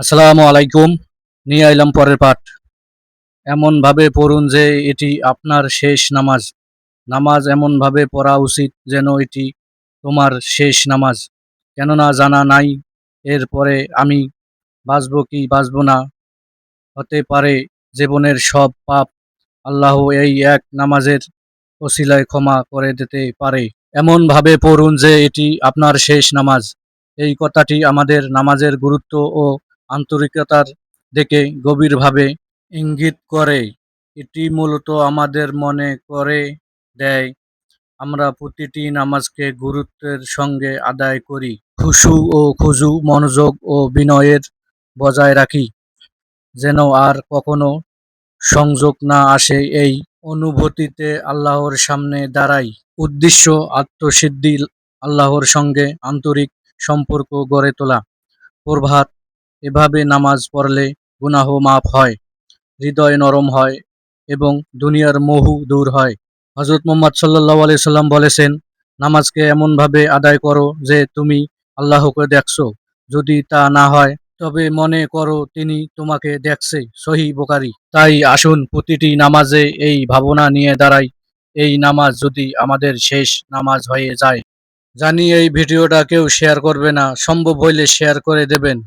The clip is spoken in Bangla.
আসসালামু আলাইকুম। নিয়ে আইলাম পরের পাঠ। এমনভাবে পড়ুন যে এটি আপনার শেষ নামাজ। নামাজ এমনভাবে পড়া উচিত যেন এটি তোমার শেষ নামাজ। কেননা জানা নাই, এরপরে আমি বাঁচব কি বাঁচব না। হতে পারে জীবনের সব পাপ আল্লাহ এই এক নামাজের ওসিলায় ক্ষমা করে দিতে পারে। এমনভাবে পড়ুন যে এটি আপনার শেষ নামাজ। এই কথাটি আমাদের নামাজের গুরুত্ব ও আন্তরিকতার দিকে গভীরভাবে ইঙ্গিত করে, এটি মূলত আমাদের মনে করে দেয়। আমরা প্রতিটি নামাজকে গুরুত্বের সঙ্গে আদায় করি, খুশু ও খুজু মনোযোগ ও বিনয়ের বজায় রাখি, যেন আর কখনো সংযোগ না আসে এই অনুভূতিতে আল্লাহর সামনে দাঁড়াই। উদ্দেশ্য আত্মসিদ্ধি আল্লাহর সঙ্গে আন্তরিক সম্পর্ক গড়ে তোলা, প্রভাত এভাবে নামাজ পড়লে গুনাহ মাফ হয়, হৃদয় নরম হয় এবং দুনিয়ার মোহু দূর হয়। হজরত মোহাম্মদ সাল্লাহ আলি সাল্লাম বলেছেন, নামাজকে এমনভাবে আদায় করো যে তুমি আল্লাহকে দেখছ। যদি তা না হয়, তবে মনে করো তিনি তোমাকে দেখছে। সহি বোকারি তাই আসুন, প্রতিটি নামাজে এই ভাবনা নিয়ে দাঁড়াই। এই নামাজ যদি আমাদের শেষ নামাজ হয়ে যায়। জানি এই ভিডিওটা কেউ শেয়ার করবে না, সম্ভব হইলে শেয়ার করে দেবেন।